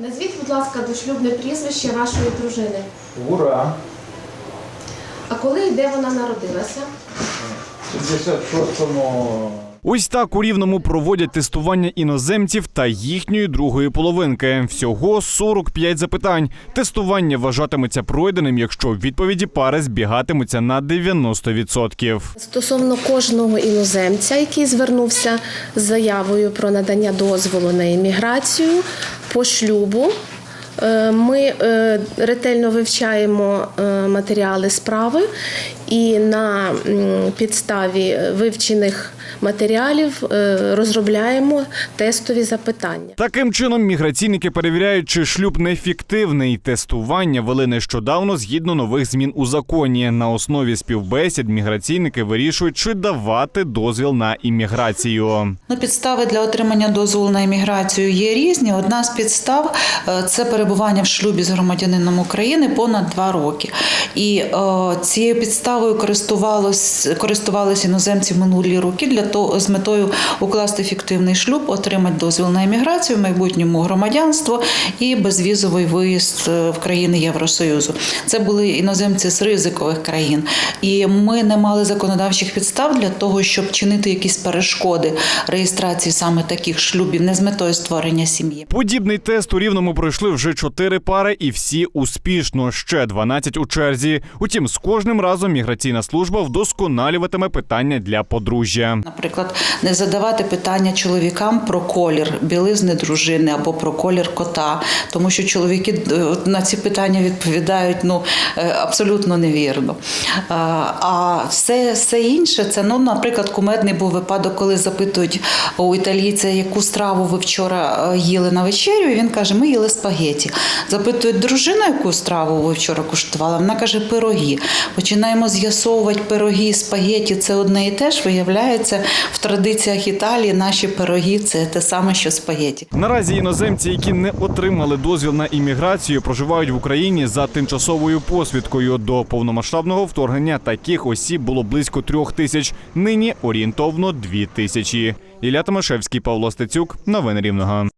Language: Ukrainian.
Назвіть, будь ласка, дошлюбне прізвище вашої дружини. Ура! А коли і де вона народилася? В 56-му Ось так у рівному проводять тестування іноземців та їхньої другої половинки. Всього 45 запитань. Тестування вважатиметься пройденим, якщо відповіді пари збігатимуться на 90%. Стосовно кожного іноземця, який звернувся з заявою про надання дозволу на імміграцію по шлюбу. е, Ми е, ретельно вивчаємо е, матеріали справи і на підставі вивчених матеріалів е, розробляємо тестові запитання. Таким чином, міграційники перевіряють, чи шлюб нефіктивний. Тестування вели нещодавно згідно нових змін у законі. На основі співбесід міграційники вирішують, чи давати дозвіл на імміграцію. Ну, підстави для отримання дозволу на імміграцію є різні. Одна з підстав е, це перебування в шлюбі з громадянином України понад два роки. І е, цією підставою користувалися іноземці в минулі роки для того з метою укласти фіктивний шлюб, отримати дозвіл на імміграцію, в майбутньому громадянство і безвізовий виїзд е, в країни Євросоюзу. Це були іноземці з ризикових країн, і ми не мали законодавчих підстав для того, щоб чинити якісь перешкоди реєстрації саме таких шлюбів, не з метою створення сім'ї. Подібний тест у рівному пройшли вже чотири пари, і всі успішно. Ще 12 у черзі. Утім, з кожним разом міграційна служба вдосконалюватиме питання для подружжя. Наприклад, не задавати питання чоловікам про колір білизни дружини або про колір кота, тому що чоловіки е, на ці питання відповідають ну е, абсолютно невірно. А, А все, все інше, це ну, наприклад, кумедний був випадок, коли запитують у італійця, яку страву ви вчора е, їли на вечерю. І він каже: Ми їли спагеті. Запитують дружину, яку страву ви вчора куштували. Вона каже, пироги. Починаємо з'ясовувати пироги, спагеті це одне і те ж. Виявляється, в традиціях Італії наші пироги це те саме, що спагеті. Наразі іноземці, які не отримали дозвіл на імміграцію, проживають в Україні за тимчасовою посвідкою. До повномасштабного вторгнення таких осіб було близько трьох тисяч. Нині орієнтовно дві тисячі. Ілля Томашевський, Павло Стецюк. Новини Рівного.